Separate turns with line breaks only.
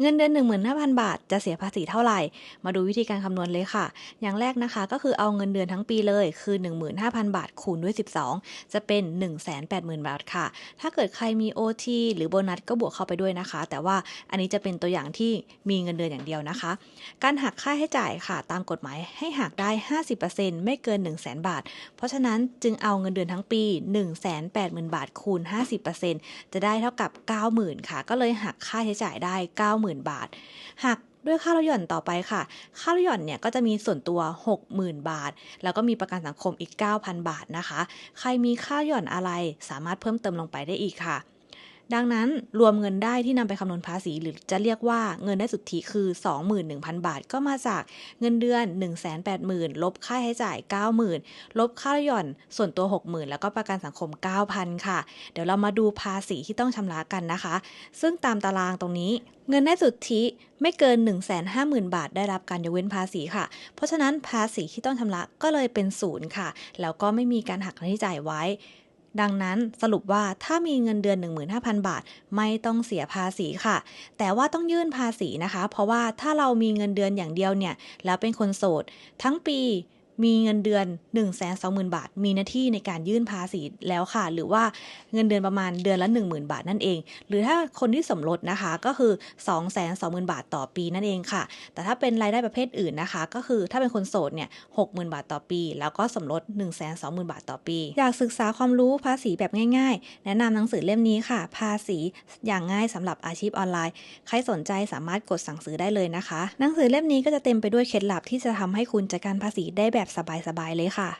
เงินเดือน 15,000 บาท จะเสียภาษีเท่าไหร่ มาดูวิธีการคำนวณเลยค่ะ อย่างแรกนะคะก็คือเอาเงินเดือนทั้งปีเลยคือ 15,000 บาทคูณด้วย 12 จะเป็น 180,000 บาทค่ะ ถ้าเกิดใครมี OT หรือโบนัสก็บวกเข้าไปด้วยนะคะ แต่ว่าอันนี้จะเป็นตัวอย่างที่มีเงินเดือนอย่างเดียวนะคะ การหักค่าให้จ่ายค่ะ ตามกฎหมายให้หักได้ 50%ไม่เกิน 100,000บาท เพราะฉะนั้นจึงเอาเงินเดือนทั้งปี 180,000 บาทคูณ 50%จะได้เท่ากับ 90,000 ค่ะ ก็เลยหักค่าใช้จ่ายได้ 90,000บาท หากด้วยค่าลดหย่อนต่อไปค่ะ ค่าลดหย่อนเนี่ยก็จะมีส่วนตัว 60,000 บาท แล้วก็มีประกันสังคมอีก 9,000 บาทนะคะ ใครมีค่าหย่อนอะไรสามารถเพิ่มเติมลงไปได้อีกค่ะ ดังนั้นรวมเงินได้ที่นำไปคำนวณภาษี หรือจะเรียกว่าเงินได้สุทธิคือ 21,000 บาท ก็มาจากเงินเดือน 180,000 ลบค่าใช้จ่าย 90,000 ลบค่าหย่อนส่วนตัว 60,000 แล้วก็ประกันสังคม 9,000 ค่ะ เดี๋ยวเรามาดูภาษีที่ต้องชำระกันนะคะ ซึ่งตามตารางตรงนี้เงินได้สุทธิไม่เกิน 150,000 บาท ได้รับการยกเว้นภาษีค่ะ เพราะฉะนั้นภาษีที่ต้องชำระก็เลยเป็นศูนย์ค่ะ แล้วก็ไม่มีการหักค่าใช้จ่ายไว้ ดังนั้นสรุปว่าถ้ามีเงินเดือน 15,000 บาท ไม่ต้องเสียภาษีค่ะ แต่ว่าต้องยื่นภาษีนะคะ เพราะว่าถ้าเรามีเงินเดือนอย่างเดียวเนี่ย แล้วเป็นคนโสด ทั้งปี มีเงินเดือน 1 2 0 0 0 0 บาท มีหน้าที่ในการยื่นภาษีแล้วค่ะ หรือว่าเงินเดือนประมาณเดือนละ 10,000 บาทนั่นเอง หรือถ้าคนที่สมรสนะคะก็คือ 2 2 0 0 0 0 บาทต่อปีนั่นเองค่ะ แต่ถ้าเป็นรายได้ประเภทอื่นนะคะ ก็คือถ้าเป็นคนโสดเนี่ย60,000 บาทต่อปี แล้วก็สมรส 1 2 0 0 0 0 บาทต่อปี อยากศึกษาความรู้ภาษีแบบง่ายๆ แนะนำหนังสือเล่มนี้ค่ะ ภาษีอย่างง่ายสำหรับอาชีพออนไลน์ ใครสนใจสามารถกดสั่งซื้อได้เลยนะคะ หนังสือเล่มนี้ก็จะเต็มไปด้วยเคล็ดลับที่จะทำให้คุณจัดการภาษีได้แบบสบายๆเลยค่ะ